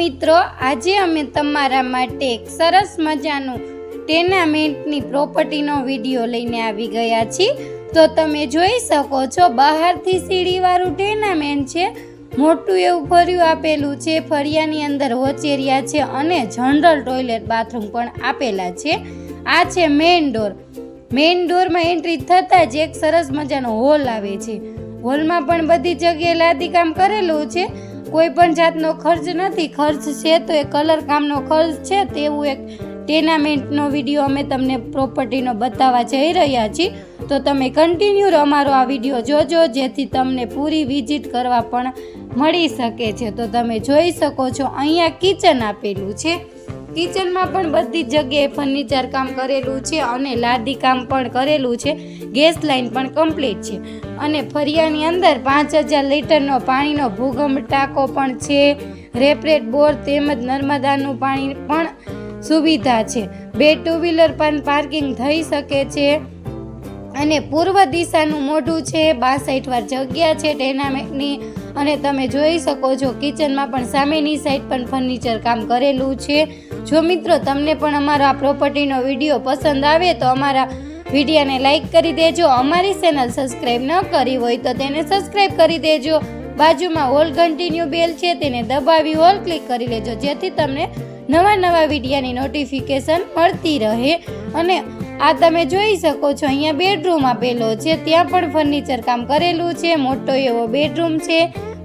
મિત્રો, આજે અમે તમારા માટે એક સરસ મજાનું ટેનામેન્ટની પ્રોપર્ટીનો વીડિયો લઈને આવી ગયા છીએ. તો તમે જોઈ શકો છો, બહારથી સીડીવાળું ટેનામેન્ટ છે. મોટું એવું ફર્યું આપેલું છે ફરિયાની અંદર હોચેરિયા છે અને જનરલ ટોયલેટ બાથરૂમ પણ આપેલા છે. આ છે મેઇન ડોર મેઇન ડોરમાં એન્ટ્રી થતાં જ એક સરસ મજાનો હોલ આવે છે. હોલમાં પણ બધી જગ્યાએ લાદી કામ કરેલું છે. કોઈ પણ જાતનો ખર્ચ નથી, ખર્ચ છે તો એ કલર કામનો ખર્ચ છે, તેવું એક ટેનામેન્ટનો વીડિયો અમે તમને પ્રોપર્ટીનો બતાવવા જઈ રહ્યા છીએ. તો તમે કન્ટિન્યુ અમારો આ વીડિયો જોજો, જેથી તમને પૂરી વિઝિટ કરવા પણ મળી શકે છે. તો તમે જોઈ શકો છો, અહીંયા કિચન આપેલું છે. કિચનમાં પણ બધી જગ્યાએ ફર્નિચર કામ કરેલું છે અને લાદી કામ પણ કરેલું છે. ગેસ લાઇન પણ કમ્પ્લીટ છે. અને ફરિયાની અંદર પાંચ હજાર લીટરનો પાણીનો ભૂગમ ટાંકો પણ છે. રેપરેટ બોર તેમજ નર્મદાનું પાણી પણ સુવિધા છે. બે ટુ વ્હીલર પણ પાર્કિંગ થઈ શકે છે. અને પૂર્વ દિશાનું મોઢું છે. બાસઠ વાર જગ્યા છે ટેનામેન્ટની. અને તમે જોઈ શકો છો, કિચનમાં પણ સામેની સાઈડ પણ ફર્નિચર કામ કરેલું છે. જો મિત્રો, તમને પણ અમારો આ પ્રોપર્ટીનો વીડિયો પસંદ આવે તો અમારા વિડીયોને લાઈક કરી દેજો. અમારી ચેનલ સબસ્ક્રાઈબ ન કરી હોય તો તેને સબસ્ક્રાઈબ કરી દેજો. બાજુમાં ઓલ કન્ટિન્યુ બેલ છે તેને દબાવી ઓલ ક્લિક કરી લેજો, જેથી તમને નવા નવા વિડીયાની નોટિફિકેશન મળતી રહે. અને આ તમે જોઈ શકો છો, અહીંયા બેડરૂમ આપેલો છે, ત્યાં પણ ફર્નિચર કામ કરેલું છે, મોટો એવો બેડરૂમ છે.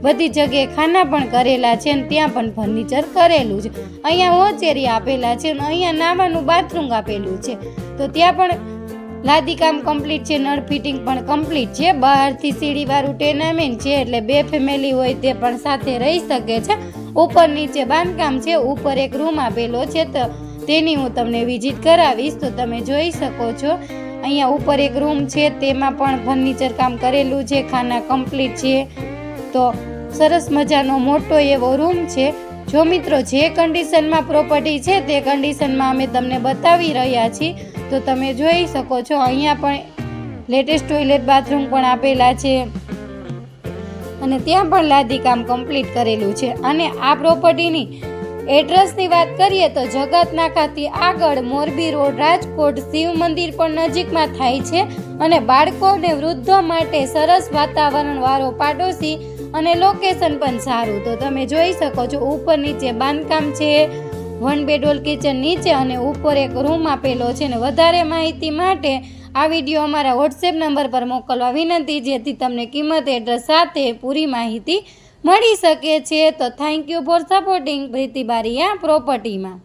બધી જગ્યાએ ખાના પણ કરેલા છે અને ત્યાં પણ ફર્નિચર કરેલું છે. અહીંયા હોચેરી આપેલા છે અને અહીંયા નાવાનું બાથરૂમ આપેલું છે. તો ત્યાં પણ લાદી કામ કમ્પ્લીટ છે, નળ ફિટિંગ પણ કમ્પ્લીટ છે. બહારથી સીડીવાળું ટેનામેન્ટ છે એટલે બે ફેમિલી હોય તે પણ સાથે રહી શકે છે. ઉપર નીચે બાંધકામ છે, ઉપર એક રૂમ આપેલો છે તો તેની હું તમને વિઝિટ કરાવીશ. તો તમે જોઈ શકો છો. અહીંયા ઉપર એક રૂમ છે, તેમાં પણ ફર્નિચર કામ કરેલું છે, ખાના કમ્પ્લીટ છે. તો સરસ મજાનો મોટો એવો રૂમ છે. જો મિત્રો જે કન્ડિશનમાં પ્રોપર્ટી છે તે કન્ડિશનમાં અમે તમને બતાવી રહ્યા છીએ, તો તમે જોઈ શકો છો અહીંયા પણ લેટેસ્ટ ટોયલેટ બાથરૂમ પણ આપેલા છે. અને ત્યાં પણ લાદી કામ કમ્પ્લીટ કરેલું છે. અને આ પ્રોપર્ટીની એડ્રેસની વાત કરીએ તો જગત નાકાથી આગળ મોરબી રોડ, રાજકોટ, શિવ મંદિર પણ નજીકમાં થાય છે. અને બાળકો અને વૃદ્ધો માટે સરસ વાતાવરણ વાળો પાડોશી અને લોકેશન પણ સારું. તો તમે જોઈ શકો છો, ઉપર નીચે બાંધકામ છે વન બેડરોલ કિચન નીચે અને ઉપર એક રૂમ આપેલો છે ને વધારે માહિતી માટે આ વીડિયો અમારા વોટ્સએપ નંબર પર મોકલવા વિનંતી, જેથી તમને કિંમત એડ્રેસ સાથે પૂરી માહિતી મળી શકે છે. તો thank you for supporting Preeti Bariya પ્રોપર્ટીમાં